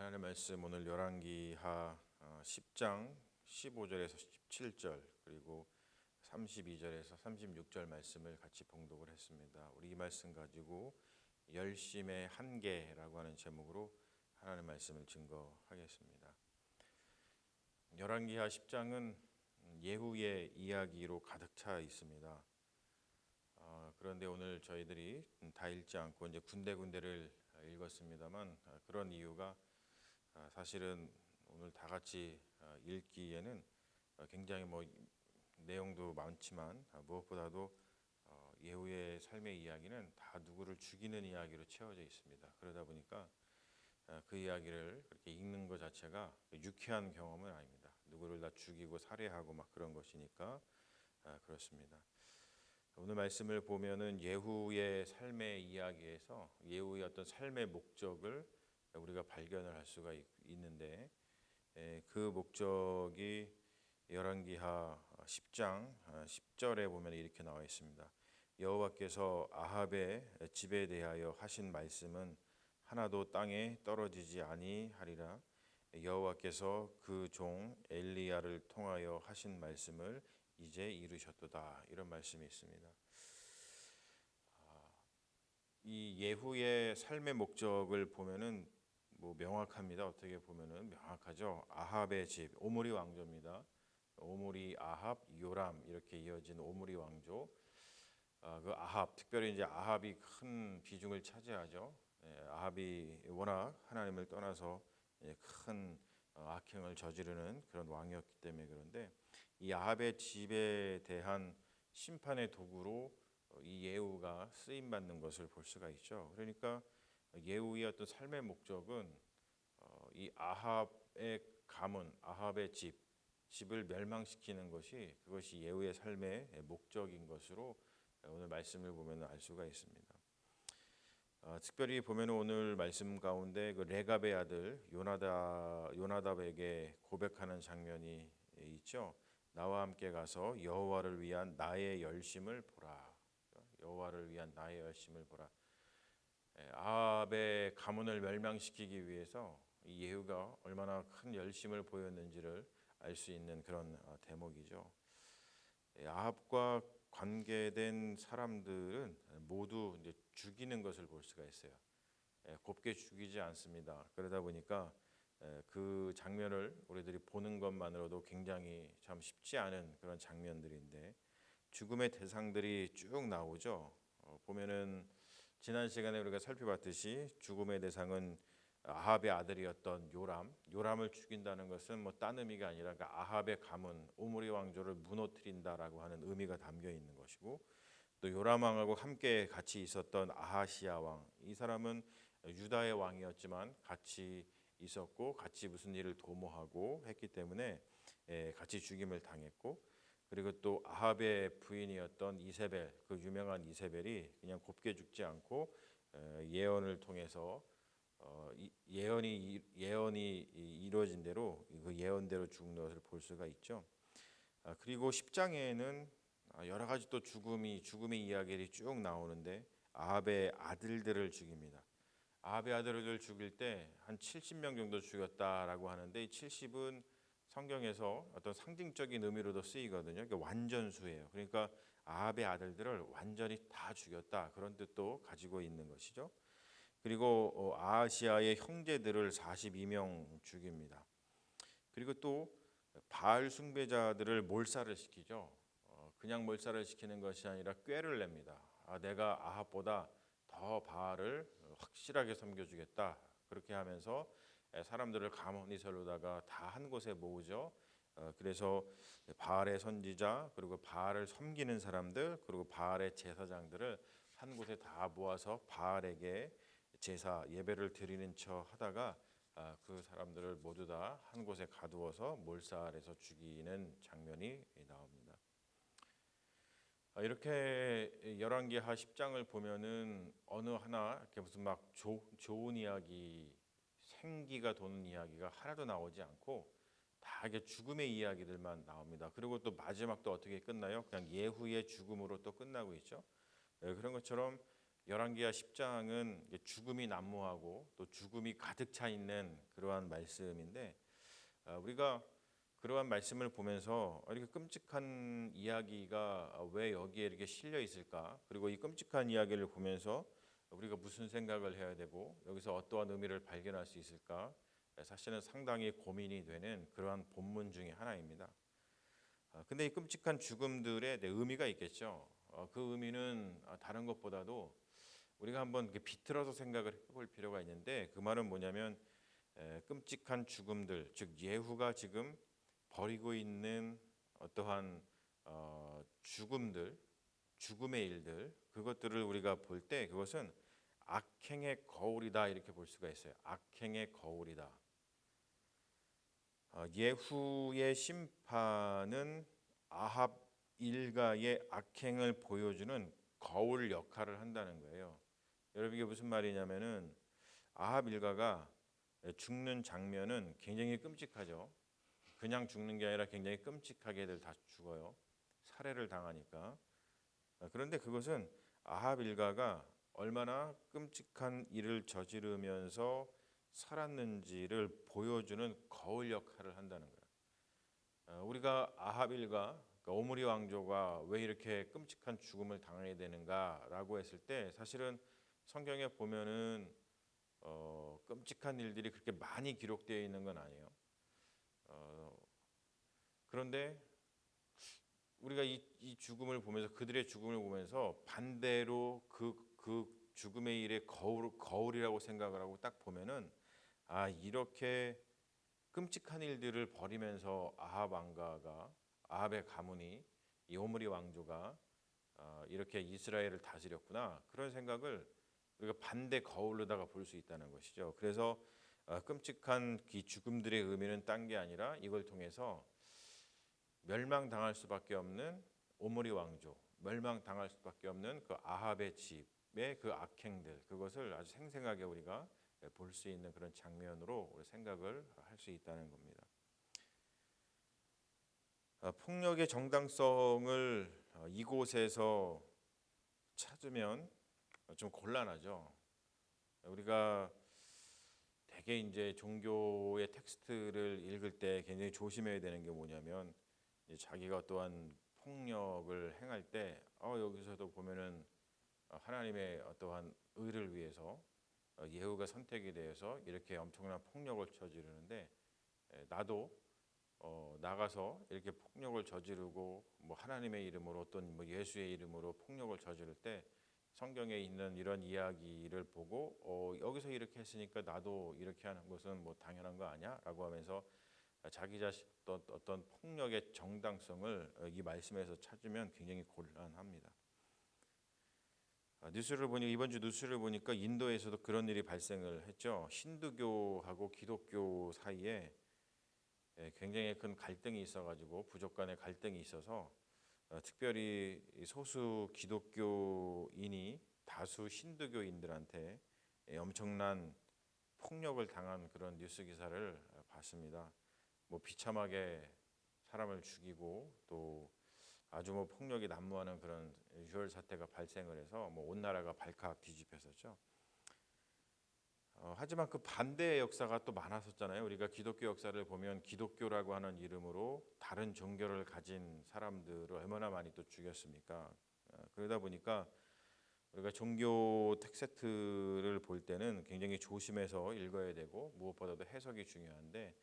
하나님의 말씀 오늘 열왕기하 어, 10장 15절에서 17절 그리고 32절에서 36절 말씀을 같이 봉독을 했습니다. 우리 이 말씀 가지고 열심의 한계라고 하는 제목으로 하나님의 말씀을 증거하겠습니다. 열왕기하 10장은 예후의 이야기로 가득 차 있습니다. 어, 그런데 오늘 저희들이 다 읽지 않고 이제 군데군데를 읽었습니다만 어, 그런 이유가 아, 사실은 오늘 다 같이 어, 읽기에는 어, 굉장히 뭐 내용도 많지만 아, 무엇보다도 어, 예후의 삶의 이야기는 다 누구를 죽이는 이야기로 채워져 있습니다. 그러다 보니까 아, 그 이야기를 그렇게 읽는 것 자체가 유쾌한 경험은 아닙니다. 누구를 다 죽이고 살해하고 막 그런 것이니까 아, 그렇습니다. 오늘 말씀을 보면은 예후의 삶의 이야기에서 예후의 어떤 삶의 목적을 우리가 발견을 할 수가 있, 있는데 에, 그 목적이 열왕기하 10장 10절에 보면 이렇게 나와 있습니다. 여호와께서 아합의 집에 대하여 하신 말씀은 하나도 땅에 떨어지지 아니하리라. 여호와께서 그 종 엘리야를 통하여 하신 말씀을 이제 이루셨도다. 이런 말씀이 있습니다. 아, 이 예후의 삶의 목적을 보면은 뭐 명확합니다. 어떻게 보면은 명확하죠. 아합의 집 오므리 왕조입니다. 오므리 아합 요람 이렇게 이어진 오므리 왕조. 아, 그 아합 특별히 이제 아합이 큰 비중을 차지하죠. 예, 아합이 워낙 하나님을 떠나서 예, 큰 어, 악행을 저지르는 그런 왕이었기 때문에 그런데 이 아합의 집에 대한 심판의 도구로 어, 이 예후가 쓰임 받는 것을 볼 수가 있죠. 그러니까 예후의 어떤 삶의 목적은 어, 이 아합의 가문, 아합의 집, 집을 멸망시키는 것이 그것이 예후의 삶의 목적인 것으로 오늘 말씀을 보면 알 수가 있습니다. 어, 특별히 보면 오늘 말씀 가운데 그 레갑의 아들 요나다 요나답에게 고백하는 장면이 있죠. 나와 함께 가서 여호와를 위한 나의 열심을 보라. 여호와를 위한 나의 열심을 보라. 예, 아합의 가문을 멸망시키기 위해서 이 예후가 얼마나 큰 열심을 보였는지를 알 수 있는 그런 어, 대목이죠. 예, 아합과 관계된 사람들은 모두 이제 죽이는 것을 볼 수가 있어요. 예, 곱게 죽이지 않습니다. 그러다 보니까 예, 그 장면을 우리들이 보는 것만으로도 굉장히 참 쉽지 않은 그런 장면들인데 죽음의 대상들이 쭉 나오죠. 어, 보면은 지난 시간에 우리가 살펴봤듯이 죽음의 대상은 아합의 아들이었던 요람, 요람을 죽인다는 것은 뭐 딴 의미가 아니라 그러니까 아합의 가문 오므리 왕조를 무너뜨린다라고 하는 의미가 담겨 있는 것이고 또 요람 왕하고 함께 같이 있었던 아하시아 왕, 이 사람은 유다의 왕이었지만 같이 있었고 같이 무슨 일을 도모하고 했기 때문에 예, 같이 죽임을 당했고 그리고 또 아합의 부인이었던 이세벨, 그 유명한 이세벨이 그냥 곱게 죽지 않고 예언을 통해서 어, 예언이 예언이 이루어진 대로 그 예언대로 죽는 것을 볼 수가 있죠. 아, 그리고 10장에는 아, 여러 가지 또 죽음이 죽음의 이야기들이 쭉 나오는데 아합의 아들들을 죽입니다. 아합의 아들을 죽일 때 한 70명 정도 죽였다라고 하는데 이 70은 성경에서 어떤 상징적인 의미로도 쓰이거든요. 그러니까 완전수예요. 그러니까 아합의 아들들을 완전히 다 죽였다 그런 뜻도 가지고 있는 것이죠. 그리고 어, 아시아의 형제들을 42명 죽입니다. 그리고 또 바알 숭배자들을 몰살을 시키죠. 어, 그냥 몰살을 시키는 것이 아니라 꾀를 냅니다. 아, 내가 아합보다 더 바알을 확실하게 섬겨주겠다. 그렇게 하면서 사람들을 가만히 서로다가 다 한 곳에 모으죠. 어, 그래서 바알의 선지자 그리고 바알을 섬기는 사람들 그리고 바알의 제사장들을 한 곳에 다 모아서 바알에게 제사 예배를 드리는 척 하다가 아, 그 사람들을 모두 다 한 곳에 가두어서 몰살해서 죽이는 장면이 나옵니다. 아, 이렇게 열왕기하 10장을 보면은 어느 하나 이렇게 무슨 막 조, 좋은 이야기, 생기가 도는 이야기가 하나도 나오지 않고 다 이게 죽음의 이야기들만 나옵니다. 그리고 또 마지막도 어떻게 끝나요? 그냥 예후의 죽음으로 또 끝나고 있죠. 네, 그런 것처럼 열왕기하 10장은 이게 죽음이 난무하고 또 죽음이 가득 차 있는 그러한 말씀인데 아, 우리가 그러한 말씀을 보면서 이렇게 끔찍한 이야기가 왜 여기에 이렇게 실려 있을까? 그리고 이 끔찍한 이야기를 보면서 우리가 무슨 생각을 해야 되고 여기서 어떠한 의미를 발견할 수 있을까? 사실은 상당히 고민이 되는 그러한 본문 중에 하나입니다. 아, 근데 이 끔찍한 죽음들의 내 의미가 있겠죠. 어, 그 의미는 아, 다른 것보다도 우리가 한번 비틀어서 생각을 해볼 필요가 있는데 그 말은 뭐냐면 에, 끔찍한 죽음들, 즉 예후가 지금 벌이고 있는 어떠한 어, 죽음들, 죽음의 일들 그것들을 우리가 볼 때 그것은 악행의 거울이다 이렇게 볼 수가 있어요. 악행의 거울이다. 어, 예후의 심판은 아합 일가의 악행을 보여주는 거울 역할을 한다는 거예요. 여러분 이게 무슨 말이냐면은 아합 일가가 죽는 장면은 굉장히 끔찍하죠. 그냥 죽는 게 아니라 굉장히 끔찍하게들 다 죽어요. 살해를 당하니까. 어, 그런데 그것은 아합 일가가 얼마나 끔찍한 일을 저지르면서 살았는지를 보여주는 거울 역할을 한다는 거예요. 어, 우리가 아합 일가 그러니까 오므리 왕조가 왜 이렇게 끔찍한 죽음을 당하게 되는가라고 했을 때 사실은 성경에 보면은 어, 끔찍한 일들이 그렇게 많이 기록되어 있는 건 아니에요. 어, 그런데 우리가 이, 이 죽음을 보면서 그들의 죽음을 보면서 반대로 그, 그 죽음의 일의 거울, 거울이라고 생각을 하고 딱 보면은 아 이렇게 끔찍한 일들을 벌이면서 아합 왕가가 아합의 가문이 이 오므리 왕조가 어, 이렇게 이스라엘을 다스렸구나 그런 생각을 우리가 반대 거울로다가 볼 수 있다는 것이죠. 그래서 어, 끔찍한 이 죽음들의 의미는 딴 게 아니라 이걸 통해서 멸망당할 수밖에 없는 오므리 왕조, 멸망당할 수밖에 없는 그 아합의 집의 그 악행들 그것을 아주 생생하게 우리가 볼 수 있는 그런 장면으로 우리 생각을 할 수 있다는 겁니다. 어, 폭력의 정당성을 어, 이곳에서 찾으면 좀 곤란하죠. 우리가 대개 이제 종교의 텍스트를 읽을 때 굉장히 조심해야 되는 게 뭐냐면 자기가 또한 폭력을 행할 때 어, 여기서도 보면은 어, 하나님의 어떠한 의를 위해서 어, 예후가 선택이 되어서 이렇게 엄청난 폭력을 저지르는데 에, 나도 어, 나가서 이렇게 폭력을 저지르고 뭐 하나님의 이름으로 어떤 뭐 예수의 이름으로 폭력을 저지를 때 성경에 있는 이런 이야기를 보고 어, 여기서 이렇게 했으니까 나도 이렇게 하는 것은 뭐 당연한 거 아니야?라고 하면서 자기 자신 어떤, 폭력의 정당성을 어, 이 말씀에서 찾으면 굉장히 곤란합니다. 아, 뉴스를 보니 이번 주 뉴스를 보니까 인도에서도 그런 일이 발생을 했죠. 힌두교하고 기독교 사이에 예, 굉장히 큰 갈등이 있어가지고 부족 간의 갈등이 있어서 어, 특별히 소수 기독교인이 다수 힌두교인들한테 예, 엄청난 폭력을 당한 그런 뉴스 기사를 어, 봤습니다. 뭐 비참하게 사람을 죽이고 또 아주 뭐 폭력이 난무하는 그런 유혈 사태가 발생을 해서 뭐 온 나라가 발칵 뒤집혔었죠. 어, 하지만 그 반대의 역사가 또 많았었잖아요. 우리가 기독교 역사를 보면 기독교라고 하는 이름으로 다른 종교를 가진 사람들을 얼마나 많이 또 죽였습니까? 어, 그러다 보니까 우리가 종교 텍스트를 볼 때는 굉장히 조심해서 읽어야 되고 무엇보다도 해석이 중요한데 예,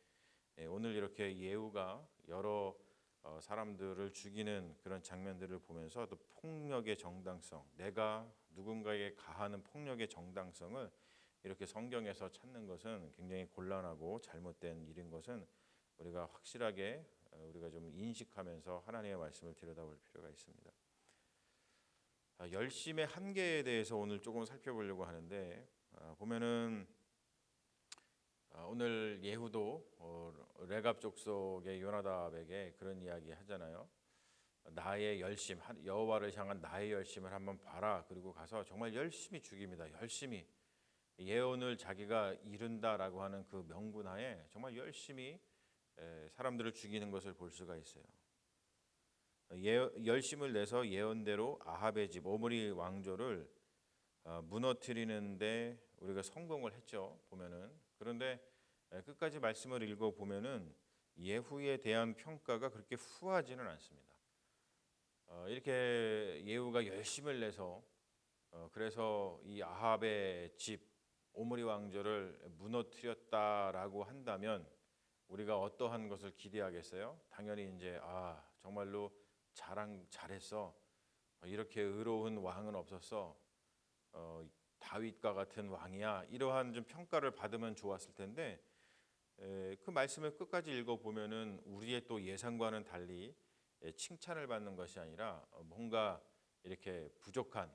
오늘 이렇게 예후가 여러 어, 사람들을 죽이는 그런 장면들을 보면서 또 폭력의 정당성, 내가 누군가에게 가하는 폭력의 정당성을 이렇게 성경에서 찾는 것은 굉장히 곤란하고 잘못된 일인 것은 우리가 확실하게 어, 우리가 좀 인식하면서 하나님의 말씀을 들여다볼 필요가 있습니다. 아, 열심의 한계에 대해서 오늘 조금 살펴보려고 하는데 아, 보면은 아, 오늘 예후도 어, 레갑 족속의 요나답에게 그런 이야기 하잖아요. 나의 열심, 여호와를 향한 나의 열심을 한번 봐라. 그리고 가서 정말 열심히 죽입니다. 열심히 예언을 자기가 이룬다라고 하는 그 명분하에 정말 열심히 사람들을 죽이는 것을 볼 수가 있어요. 예, 열심을 내서 예언대로 아합의 집 오므리 왕조를 어, 무너뜨리는데 우리가 성공을 했죠. 보면은 그런데 에, 끝까지 말씀을 읽어 보면은 예후에 대한 평가가 그렇게 후하지는 않습니다. 어, 이렇게 예후가 열심을 내서 어, 그래서 이 아합의 집 오므리 왕조를 무너뜨렸다라고 한다면 우리가 어떠한 것을 기대하겠어요? 당연히 이제 아 정말로 잘한 잘했어 어, 이렇게 의로운 왕은 없었어 어, 다윗과 같은 왕이야 이러한 좀 평가를 받으면 좋았을 텐데 에, 그 말씀을 끝까지 읽어 보면은 우리의 또 예상과는 달리 예, 칭찬을 받는 것이 아니라 어, 뭔가 이렇게 부족한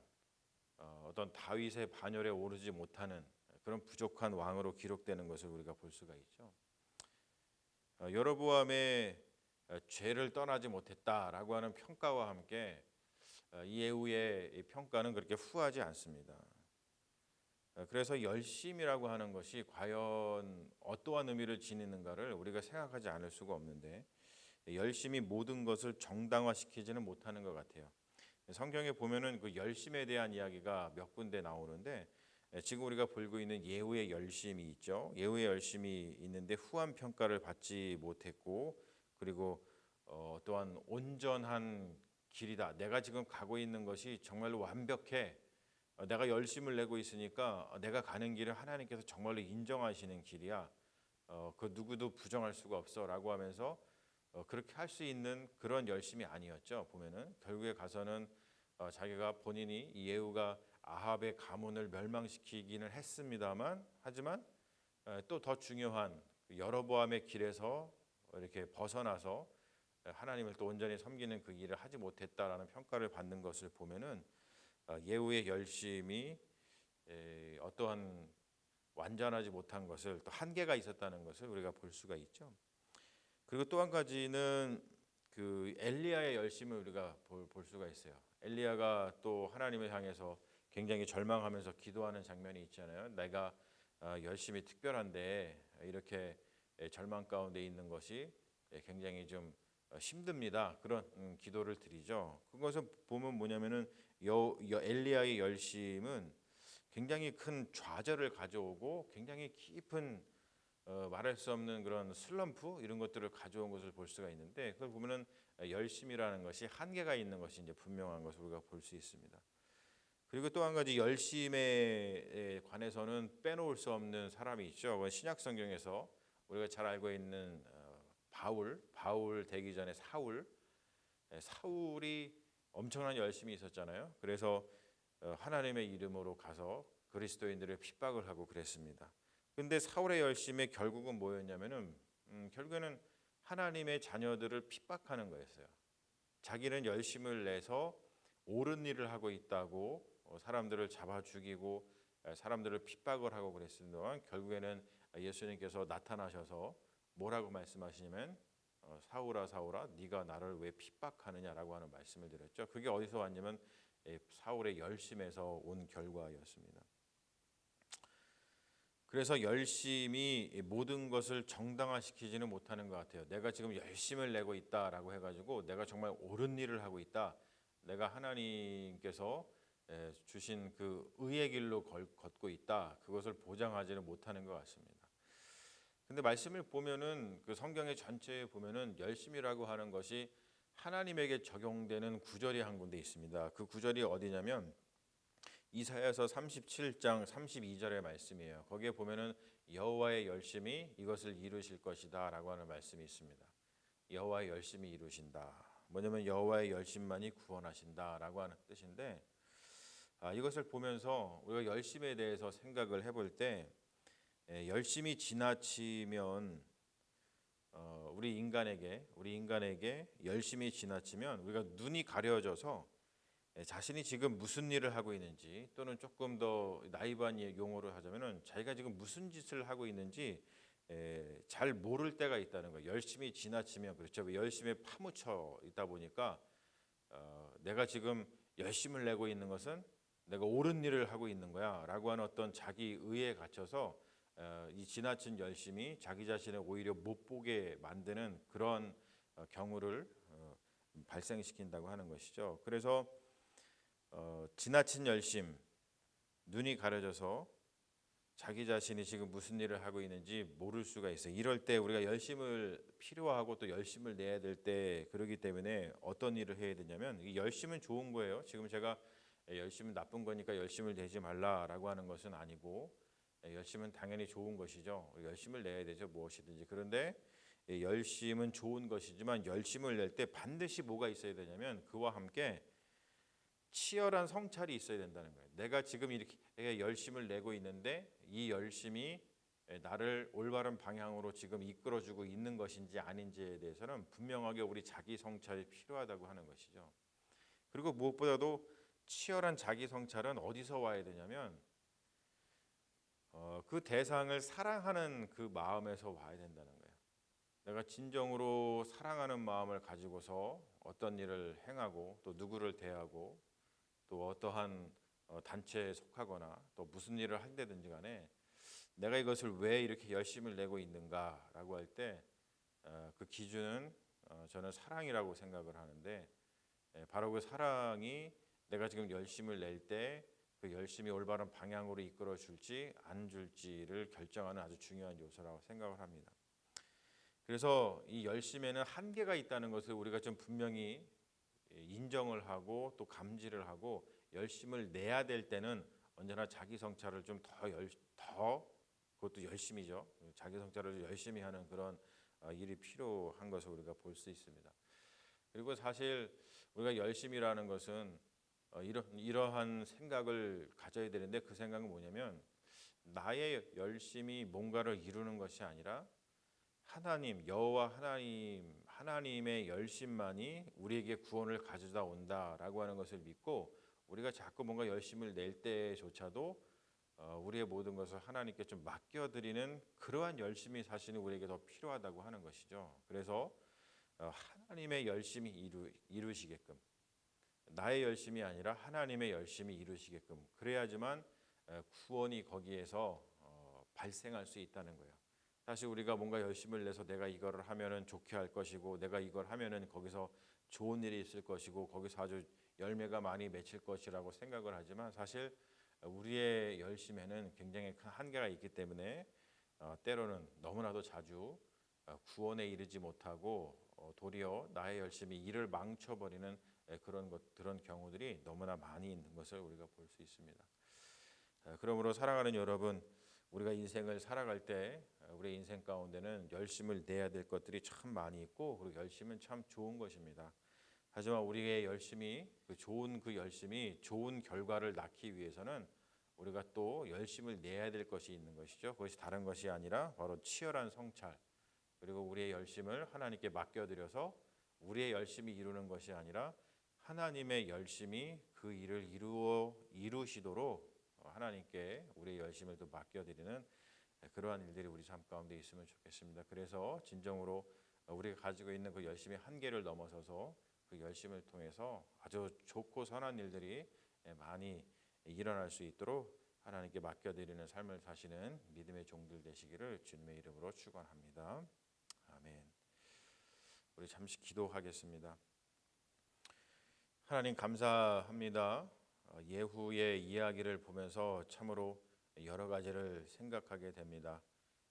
어, 어떤 다윗의 반열에 오르지 못하는 그런 부족한 왕으로 기록되는 것을 우리가 볼 수가 있죠. 어, 여로보암의 어, 죄를 떠나지 못했다라고 하는 평가와 함께 어, 이 예후의 이 평가는 그렇게 후하지 않습니다. 어, 그래서 열심이라고 하는 것이 과연 어떠한 의미를 지니는가를 우리가 생각하지 않을 수가 없는데 열심히 모든 것을 정당화시키지는 못하는 것 같아요. 성경에 보면은 그 열심에 대한 이야기가 몇 군데 나오는데 예, 지금 우리가 보고 있는 예후의 열심이 있죠. 예후의 열심이 있는데 후한 평가를 받지 못했고 그리고 어, 또한 온전한 길이다. 내가 지금 가고 있는 것이 정말로 완벽해. 어, 내가 열심을 내고 있으니까 어, 내가 가는 길을 하나님께서 정말로 인정하시는 길이야. 어, 그 누구도 부정할 수가 없어라고 하면서 어, 그렇게 할 수 있는 그런 열심이 아니었죠. 보면은 결국에 가서는 어, 자기가 본인이 이 예후가 아합의 가문을 멸망시키기는 했습니다만 하지만 또 더 중요한 그 여로보암의 길에서 이렇게 벗어나서 하나님을 또 온전히 섬기는 그 일을 하지 못했다라는 평가를 받는 것을 보면은 어, 예후의 열심이 에, 어떠한 완전하지 못한 것을 또 한계가 있었다는 것을 우리가 볼 수가 있죠. 그리고 또 한 가지는 그 엘리야의 열심을 우리가 볼, 볼 수가 있어요. 엘리야가 또 하나님을 향해서 굉장히 절망하면서 기도하는 장면이 있잖아요. 내가 어, 열심히 특별한데 이렇게 절망 가운데 있는 것이 굉장히 좀 어, 힘듭니다. 그런 음, 기도를 드리죠. 그것을 보면 뭐냐면은 여, 여 엘리야의 열심은 굉장히 큰 좌절을 가져오고 굉장히 깊은 어, 말할 수 없는 그런 슬럼프 이런 것들을 가져온 것을 볼 수가 있는데 그걸 보면은 열심이라는 것이 한계가 있는 것이 이제 분명한 것을 우리가 볼 수 있습니다. 그리고 또 한 가지 열심에 관해서는 빼놓을 수 없는 사람이 있죠. 신약 성경에서 우리가 잘 알고 있는 어, 바울, 바울 되기 전에 사울, 예, 사울이 엄청난 열심이 있었잖아요. 그래서 어, 하나님의 이름으로 가서 그리스도인들을 핍박을 하고 그랬습니다. 근데 사울의 열심의 결국은 뭐였냐면은 음, 결국에는 하나님의 자녀들을 핍박하는 거였어요. 자기는 열심을 내서 옳은 일을 하고 있다고 어, 사람들을 잡아 죽이고 사람들을 핍박을 하고 그랬습니다만 결국에는 예수님께서 나타나셔서 뭐라고 말씀하시냐면 어, 사울아 사울아 네가 나를 왜 핍박하느냐라고 하는 말씀을 드렸죠. 그게 어디서 왔냐면 사울의 열심에서 온 결과였습니다. 그래서 열심히 모든 것을 정당화시키지는 못하는 것 같아요. 내가 지금 열심을 내고 있다라고 해가지고 내가 정말 옳은 일을 하고 있다. 내가 하나님께서 주신 그 의의 길로 걷고 있다. 그것을 보장하지는 못하는 것 같습니다. 근데 말씀을 보면은 그 성경의 전체에 보면은 열심이라고 하는 것이 하나님에게 적용되는 구절이 한 군데 있습니다. 그 구절이 어디냐면 이사야서 37장 32절의 말씀이에요. 거기에 보면은 여호와의 열심이 이것을 이루실 것이다라고 하는 말씀이 있습니다. 여호와의 열심이 이루신다. 뭐냐면 여호와의 열심만이 구원하신다라고 하는 뜻인데 아, 이것을 보면서 우리가 열심에 대해서 생각을 해볼 때 에, 열심히 지나치면 어, 우리 인간에게 우리 인간에게 열심히 지나치면 우리가 눈이 가려져서 에, 자신이 지금 무슨 일을 하고 있는지 또는 조금 더 나이반 용어로 하자면은 자기가 지금 무슨 짓을 하고 있는지 에, 잘 모를 때가 있다는 거예요. 열심히 지나치면 그렇죠. 열심히 파묻혀 있다 보니까 어, 내가 지금 열심을 내고 있는 것은 내가 옳은 일을 하고 있는 거야라고 하는 어떤 자기 의에 갇혀서 어, 이 지나친 열심이 자기 자신을 오히려 못 보게 만드는 그런 어, 경우를 어, 발생시킨다고 하는 것이죠. 그래서 어, 지나친 열심 눈이 가려져서 자기 자신이 지금 무슨 일을 하고 있는지 모를 수가 있어요. 이럴 때 우리가 열심을 필요하고 또 열심을 내야 될 때 그러기 때문에 어떤 일을 해야 되냐면 이 열심은 좋은 거예요. 지금 제가 열심은 나쁜 거니까 열심을 내지 말라라고 하는 것은 아니고 열심은 당연히 좋은 것이죠. 열심을 내야 되죠. 무엇이든지. 그런데 열심은 좋은 것이지만 열심을 낼 때 반드시 뭐가 있어야 되냐면 그와 함께 치열한 성찰이 있어야 된다는 거예요. 내가 지금 이렇게 열심을 내고 있는데 이 열심이 나를 올바른 방향으로 지금 이끌어주고 있는 것인지 아닌지에 대해서는 분명하게 우리 자기 성찰이 필요하다고 하는 것이죠. 그리고 무엇보다도 치열한 자기 성찰은 어디서 와야 되냐면 어, 그 대상을 사랑하는 그 마음에서 와야 된다는 거예요. 내가 진정으로 사랑하는 마음을 가지고서 어떤 일을 행하고 또 누구를 대하고 또 어떠한 어, 단체에 속하거나 또 무슨 일을 한다든지 간에 내가 이것을 왜 이렇게 열심을 내고 있는가라고 할 때 그 기준은 어, 저는 사랑이라고 생각을 하는데 예, 바로 그 사랑이 내가 지금 열심을 낼 때 그 열심히 올바른 방향으로 이끌어 줄지 안 줄지를 결정하는 아주 중요한 요소라고 생각을 합니다. 그래서 이 열심에는 한계가 있다는 것을 우리가 좀 분명히 인정을 하고 또 감지를 하고 열심을 내야 될 때는 언제나 자기 성찰을 좀더 그것도 열심히죠. 자기 성찰을 열심히 하는 그런 어, 일이 필요한 것을 우리가 볼 수 있습니다. 그리고 사실 우리가 열심이라는 것은 어, 이러, 이러한 생각을 가져야 되는데 그 생각은 뭐냐면 나의 열심이 뭔가를 이루는 것이 아니라 하나님 여호와 하나님 하나님의 열심만이 우리에게 구원을 가져다 온다라고 하는 것을 믿고 우리가 자꾸 뭔가 열심을 낼 때조차도 어, 우리의 모든 것을 하나님께 좀 맡겨드리는 그러한 열심이 사실은 우리에게 더 필요하다고 하는 것이죠. 그래서 어, 하나님의 열심이 이루, 이루시게끔 나의 열심이 아니라 하나님의 열심이 이루시게끔 그래야지만 구원이 거기에서 어, 발생할 수 있다는 거예요. 사실 우리가 뭔가 열심을 내서 내가 이거를 하면은 좋게 할 것이고 내가 이걸 하면은 거기서 좋은 일이 있을 것이고 거기서 아주 열매가 많이 맺힐 것이라고 생각을 하지만 사실 우리의 열심에는 굉장히 큰 한계가 있기 때문에 어, 때로는 너무나도 자주 어, 구원에 이르지 못하고 어, 도리어 나의 열심이 일을 망쳐버리는 그런 것 그런 경우들이 너무나 많이 있는 것을 우리가 볼 수 있습니다. 그러므로 사랑하는 여러분, 우리가 인생을 살아갈 때 우리의 인생 가운데는 열심을 내야 될 것들이 참 많이 있고 그리고 열심은 참 좋은 것입니다. 하지만 우리의 열심이 그 좋은 그 열심이 좋은 결과를 낳기 위해서는 우리가 또 열심을 내야 될 것이 있는 것이죠. 그것이 다른 것이 아니라 바로 치열한 성찰 그리고 우리의 열심을 하나님께 맡겨드려서 우리의 열심이 이루는 것이 아니라 하나님의 열심이 그 일을 이루어 이루시도록 하나님께 우리의 열심을 또 맡겨드리는 그러한 일들이 우리 삶 가운데 있으면 좋겠습니다. 그래서 진정으로 우리가 가지고 있는 그 열심의 한계를 넘어서서 그 열심을 통해서 아주 좋고 선한 일들이 많이 일어날 수 있도록 하나님께 맡겨드리는 삶을 사시는 믿음의 종들 되시기를 주님의 이름으로 축원합니다. 아멘. 우리 잠시 기도하겠습니다. 하나님 감사합니다. 어, 예후의 이야기를 보면서 참으로 여러 가지를 생각하게 됩니다.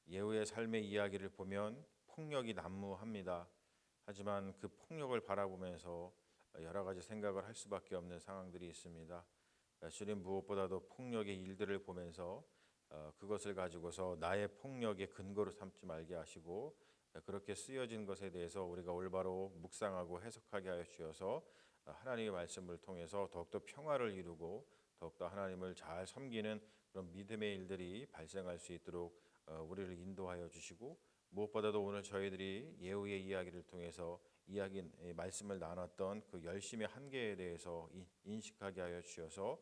예후의 삶의 이야기를 보면 폭력이 난무합니다. 하지만 그 폭력을 바라보면서 여러 가지 생각을 할 수밖에 없는 상황들이 있습니다. 주님 무엇보다도 폭력의 일들을 보면서 어, 그것을 가지고서 나의 폭력의 근거로 삼지 말게 하시고 그렇게 쓰여진 것에 대해서 우리가 올바로 묵상하고 해석하게 하여 주셔서 하나님의 말씀을 통해서 더욱더 평화를 이루고 더욱더 하나님을 잘 섬기는 그런 믿음의 일들이 발생할 수 있도록 어, 우리를 인도하여 주시고 무엇보다도 오늘 저희들이 예후의 이야기를 통해서 이야기 말씀을 나눴던 그 열심의 한계에 대해서 인식하게 하여 주셔서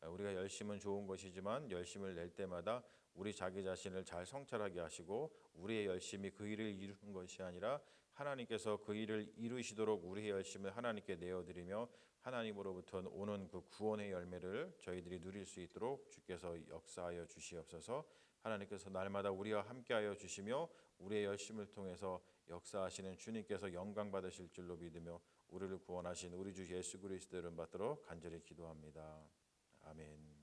어, 우리가 열심은 좋은 것이지만 열심을 낼 때마다 우리 자기 자신을 잘 성찰하게 하시고 우리의 열심이 그 일을 이루는 것이 아니라 하나님께서 그 일을 이루시도록 우리의 열심을 하나님께 내어드리며 하나님으로부터 오는 그 구원의 열매를 저희들이 누릴 수 있도록 주께서 역사하여 주시옵소서. 하나님께서 날마다 우리와 함께하여 주시며 우리의 열심을 통해서 역사하시는 주님께서 영광 받으실 줄로 믿으며 우리를 구원하신 우리 주 예수 그리스도를 받도록 간절히 기도합니다. 아멘.